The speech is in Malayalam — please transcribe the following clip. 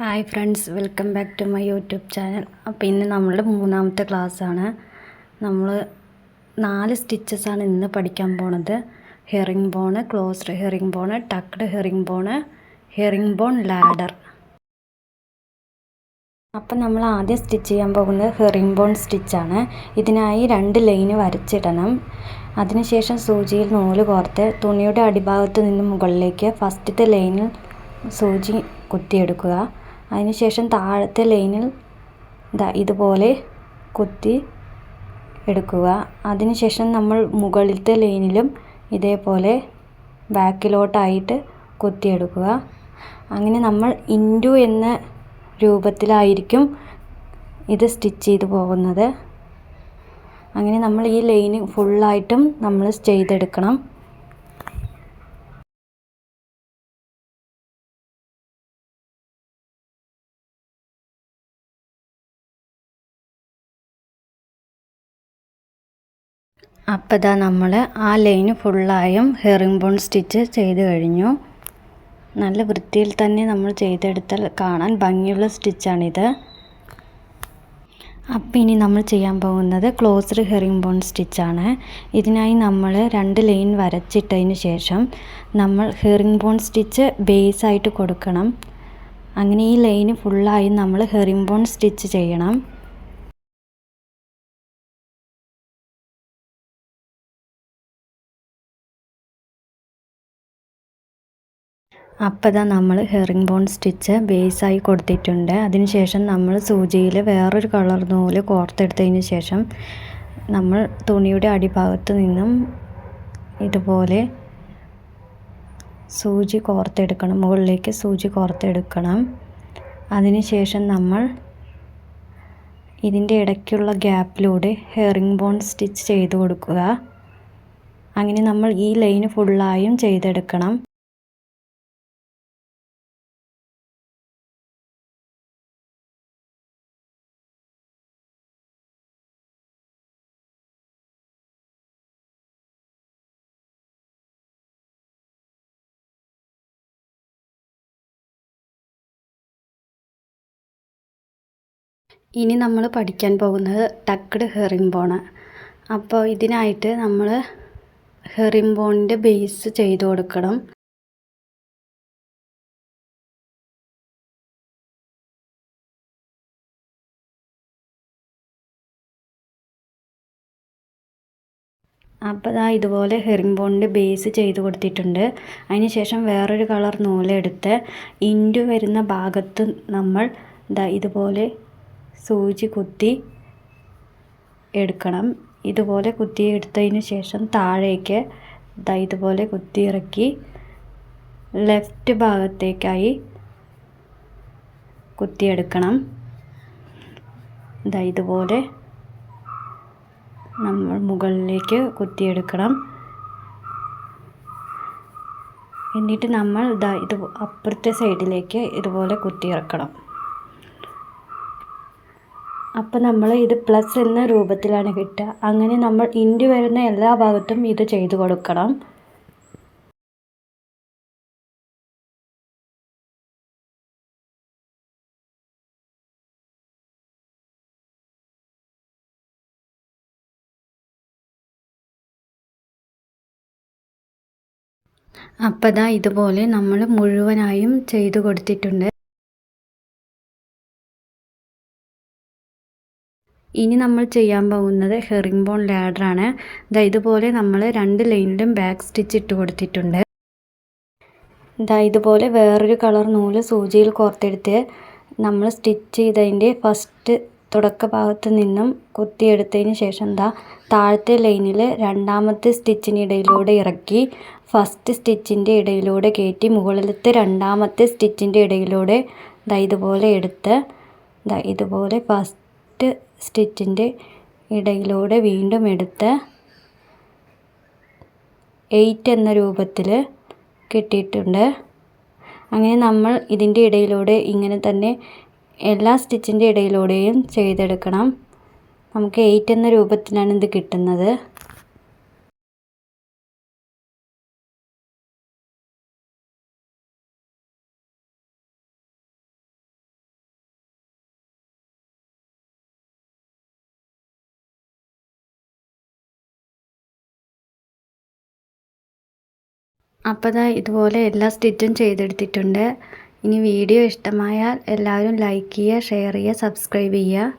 Hi friends welcome back to my YouTube channel. അപ്പോൾ ഇന്ന് നമ്മളുടെ മൂന്നാമത്തെ ക്ലാസ്സാണ്. നമ്മൾ നാല് സ്റ്റിച്ചസാണ് ഇന്ന് പഠിക്കാൻ പോണത്. Herringbone closed herringbone tucked herringbone herringbone ladder. അപ്പം നമ്മൾ ആദ്യം സ്റ്റിച്ച് ചെയ്യാൻ പോകുന്നത് ഹെറിംഗ് ബോൺ സ്റ്റിച്ചാണ് ഇതിനായി രണ്ട് ലൈൻ വരച്ചിടണം. അതിനുശേഷം സൂചിയിൽ നൂൽ കോർത്ത് തുണിയുടെ അടിഭാഗത്ത് നിന്ന് മുകളിലേക്ക് ഫസ്റ്റത്തെ ലൈനിൽ സൂചി കുത്തിയെടുക്കുക. അതിനുശേഷം താഴത്തെ ലൈനിൽ ദാ ഇതുപോലെ കുത്തി എടുക്കുക. അതിനുശേഷം നമ്മൾ മുകളിലത്തെ ലൈനിലും ഇതേപോലെ ബാക്കിലോട്ടായിട്ട് കുത്തിയെടുക്കുക. അങ്ങനെ നമ്മൾ ഇന്റു എന്ന രൂപത്തിലായിരിക്കും ഇത് സ്റ്റിച്ച് ചെയ്ത് പോകുന്നത്. അങ്ങനെ നമ്മൾ ഈ ലൈന് ഫുള്ളായിട്ടും നമ്മൾ ചെയ്തെടുക്കണം. അപ്പോൾ ഇതാ നമ്മൾ ആ ലൈൻ ഫുള്ളായും ഹെറിംഗ് ബോൺ സ്റ്റിച്ച് ചെയ്ത് കഴിഞ്ഞു. നല്ല വൃത്തിയിൽ തന്നെ നമ്മൾ ചെയ്തെടുത്താൽ കാണാൻ ഭംഗിയുള്ള സ്റ്റിച്ചാണിത്. അപ്പോൾ ഇനി നമ്മൾ ചെയ്യാൻ പോകുന്നത് ക്ലോസ്ഡ് ഹെറിംഗ് ബോൺ സ്റ്റിച്ചാണ്. ഇതിനായി നമ്മൾ രണ്ട് ലൈൻ വരച്ചിട്ടതിന് ശേഷം നമ്മൾ ഹെറിംഗ് ബോൺ സ്റ്റിച്ച് ബേസായിട്ട് കൊടുക്കണം. അങ്ങനെ ഈ ലൈന് ഫുള്ളായും നമ്മൾ ഹെറിംഗ് ബോൺ സ്റ്റിച്ച് ചെയ്യണം. അപ്പോൾ ഇതാ നമ്മൾ ഹെറിംഗ് ബോൺ സ്റ്റിച്ച് ബേസായി കൊടുത്തിട്ടുണ്ട്. അതിനുശേഷം നമ്മൾ സൂചിയിൽ വേറൊരു കളർ നൂൽ കോർത്തെടുത്തതിന് ശേഷം നമ്മൾ തുണിയുടെ അടിഭാഗത്ത് നിന്നും ഇതുപോലെ സൂചി കോർത്തെടുക്കണം. മുകളിലേക്ക് സൂചി കോർത്തെടുക്കണം. അതിനുശേഷം നമ്മൾ ഇതിന്റെ ഇടയ്ക്കുള്ള ഗ്യാപ്പിലൂടെ ഹെറിംഗ് ബോൺ സ്റ്റിച്ച് ചെയ്ത് കൊടുക്കുക. അങ്ങനെ നമ്മൾ ഈ ലൈന് ഫുള്ളായും ചെയ്തെടുക്കണം. ഇനി നമ്മൾ പഠിക്കാൻ പോകുന്നത് ടക്ക്ഡ് ഹെറിംഗ് ഹെറിംബോണ്. അപ്പോൾ ഇതിനായിട്ട് നമ്മൾ ഹെറിംഗ് ഹെറിംബോണിന്റെ ബേസ് ചെയ്ത് കൊടുക്കണം. അപ്പോൾ ഇതാ ഇതുപോലെ ഹെറിംഗ് ബോണിന്റെ ബേസ് ചെയ്ത് കൊടുത്തിട്ടുണ്ട്. അതിന് ശേഷം വേറൊരു കളർ നൂലെടുത്ത് ഇന്റു വരുന്ന ഭാഗത്ത് നമ്മൾ ഇതാ ഇതുപോലെ സൂചി കുത്തി എടുക്കണം. ഇതുപോലെ കുത്തി എടുത്തതിന് ശേഷം താഴേക്ക് ദാ ഇതുപോലെ കുത്തി ഇറക്കി ലെഫ്റ്റ് ഭാഗത്തേക്കായി കുത്തിയെടുക്കണം ദാ ഇതുപോലെ നമ്മൾ മുകളിലേക്ക് കുത്തിയെടുക്കണം എന്നിട്ട് നമ്മൾ ഇതാ ഇത് അപ്പുറത്തെ സൈഡിലേക്ക് ഇതുപോലെ കുത്തിയിറക്കണം അപ്പോൾ നമ്മൾ ഇത് പ്ലസ് എന്ന രൂപത്തിലാണ് കിട്ടുക. അങ്ങനെ നമ്മൾ ഇന്റു വരുന്ന എല്ലാ ഭാഗത്തും ഇത് ചെയ്തു കൊടുക്കണം. അപ്പോൾ ദാ ഇതുപോലെ നമ്മൾ മുഴുവനായും ചെയ്തു കൊടുത്തിട്ടുണ്ട്. ഇനി നമ്മൾ ചെയ്യാൻ പോകുന്നത് ഹെറിംഗ് ബോൺ ലാഡറാണ് ഇതാ ഇതുപോലെ നമ്മൾ രണ്ട് ലൈനിലും ബാക്ക് സ്റ്റിച്ച് ഇട്ട് കൊടുത്തിട്ടുണ്ട്. ഇതാ ഇതുപോലെ വേറൊരു കളർ നൂൽ സൂചിയിൽ കോർത്തെടുത്ത് നമ്മൾ സ്റ്റിച്ച് ചെയ്തതിന്റെ ഫസ്റ്റ് തുടക്ക ഭാഗത്ത് നിന്നും കുത്തിയെടുത്തതിന് ശേഷം എന്താ താഴത്തെ ലൈനിൽ രണ്ടാമത്തെ സ്റ്റിച്ചിനിടയിലൂടെ ഇറക്കി ഫസ്റ്റ് സ്റ്റിച്ചിന്റെ ഇടയിലൂടെ കയറ്റി മുകളിലത്തെ രണ്ടാമത്തെ സ്റ്റിച്ചിന്റെ ഇടയിലൂടെ ദാ ഇതുപോലെ എടുത്ത് ദാ ഇതുപോലെ ഫസ്റ്റ് സ്റ്റിച്ചിന്റെ ഇടയിലൂടെ വീണ്ടും എടുത്ത് എയ്റ്റ് എന്ന രൂപത്തിൽ കിട്ടിയിട്ടുണ്ട്. അങ്ങനെ നമ്മൾ ഇതിന്റെ ഇടയിലൂടെ ഇങ്ങനെ തന്നെ എല്ലാ സ്റ്റിച്ചിന്റെ ഇടയിലൂടെയും ചെയ്തെടുക്കണം. നമുക്ക് എയ്റ്റ് എന്ന രൂപത്തിലാണ് ഇത് കിട്ടുന്നത്. അപ്പോൾ ദാ ഇതുപോലെ എല്ലാ സ്റ്റിച്ചും ചെയ്തെടുത്തിട്ടുണ്ട്. ഇനി വീഡിയോ ഇഷ്ടമായാൽ എല്ലാവരും ലൈക്ക് ചെയ്യുക ഷെയർ ചെയ്യുക സബ്സ്ക്രൈബ് ചെയ്യുക.